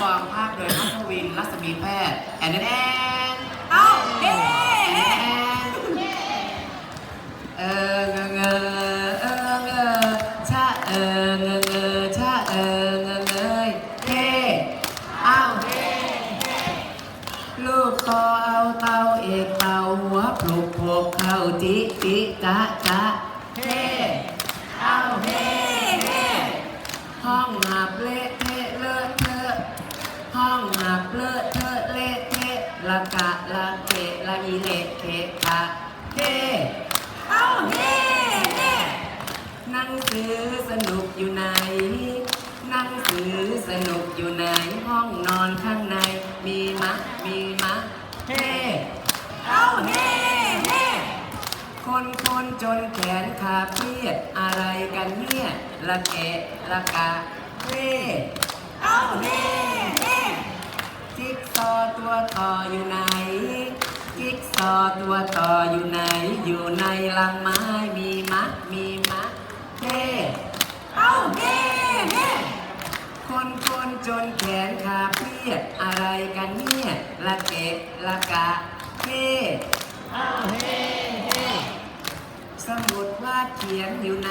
ฟองภาคโดยพัทวินรัศมีแพทย์แอนแอนแอนเอ้าเอ๊ะแอนเอ๊ะแอนเออเงอเงอเออเงอชะเออเงอเงอชะเออเงอเงยเฮ้เอ้าลูกคอเอาเตาเอกเตาหัวปลุกพวกเข้าจิจิจะจะเฮ้เอ้าเฮ้เฮ้ห้องหับเละเทะเล ละอีเละเกะกะเฮ้เอ้าเฮ้เฮ้หนังสือสนุกอยู่ไหนหนังสือสนุกอยู่ไหนห้องนอนข้างในมีมะมีมะเฮ้เอ้าเฮ้เฮ้คนคนจนแขนขาเพียดอะไรกันเนี่ยละเกะละกะเฮ้เอ้าเฮ้เฮ้จิ๊กซอว์ตัวต่ออยู่ไหน อตัวต่ออยู่ไหน อยู่ในลังไม้มีมะมีมะเฮ้เอ้าเฮ้เฮ้คนคนจนแขนขาเพียดอะไรกันเนี่ยละเกะละกะเฮ้เอ้าเฮ้เฮ้สมุดวาดเขียนอยู่ไหน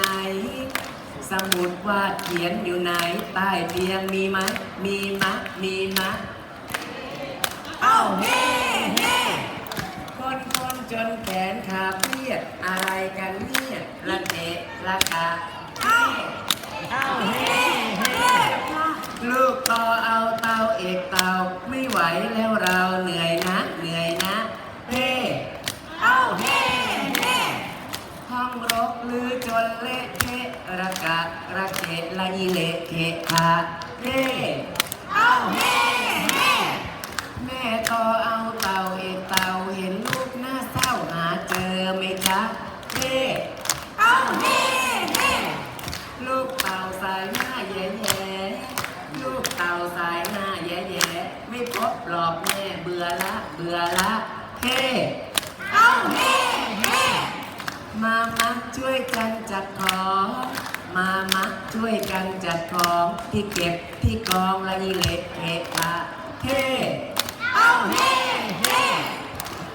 สมุดวาดเขียนอยู่ไหนใต้เตียงมีไหมมีมะมีมะเอ้าเฮ้ จนแขนขาเพียดอะไรกันเนี่ยละเกะละกะเอ้าเอ้าเฮ้เฮ้ลูกต่อเอาเตาเอกเตาไม่ไหวแล้วเราเหนื่อยนะ เหนื่อยนะเฮ้เอ้าเฮ้เฮ้ห้องรกลือจนเละเทะระกะระเกะละยีเละเกะขาเฮ้เอ้าเฮ้เฮ้ เฮเอ้าเฮเฮลูกเต่าสายหน้าแย่ๆลูกเต่าสายหน้าแย่ๆไม่พบหรอกแม่เบื่อละเบื่อละเฮเอ้าเฮเฮมามัช่วยกันจัดของมามัช่วยกันจัดของที่เก็บที่กองละอีเละเอะละเฮ้ เอ้าเฮ้เฮ้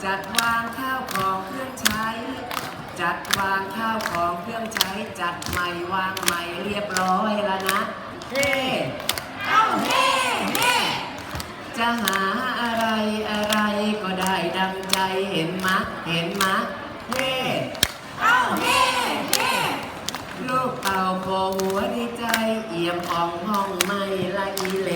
จัดวางข้าวของเครื่องใช้ จัดวางข้าวของเครื่องใช้จัดใหม่วางใหม่เรียบร้อยแล้วนะเฮ้เอ้าเฮ้เฮ้จะหาอะไรอะไรก็ได้ดังใจเห็นมะเห็นมะเฮ้เอ้าเฮ้เฮ้ลูกเต่าโผหัวดีใจเอี่ยมอ่องห้องไม่ละอีเล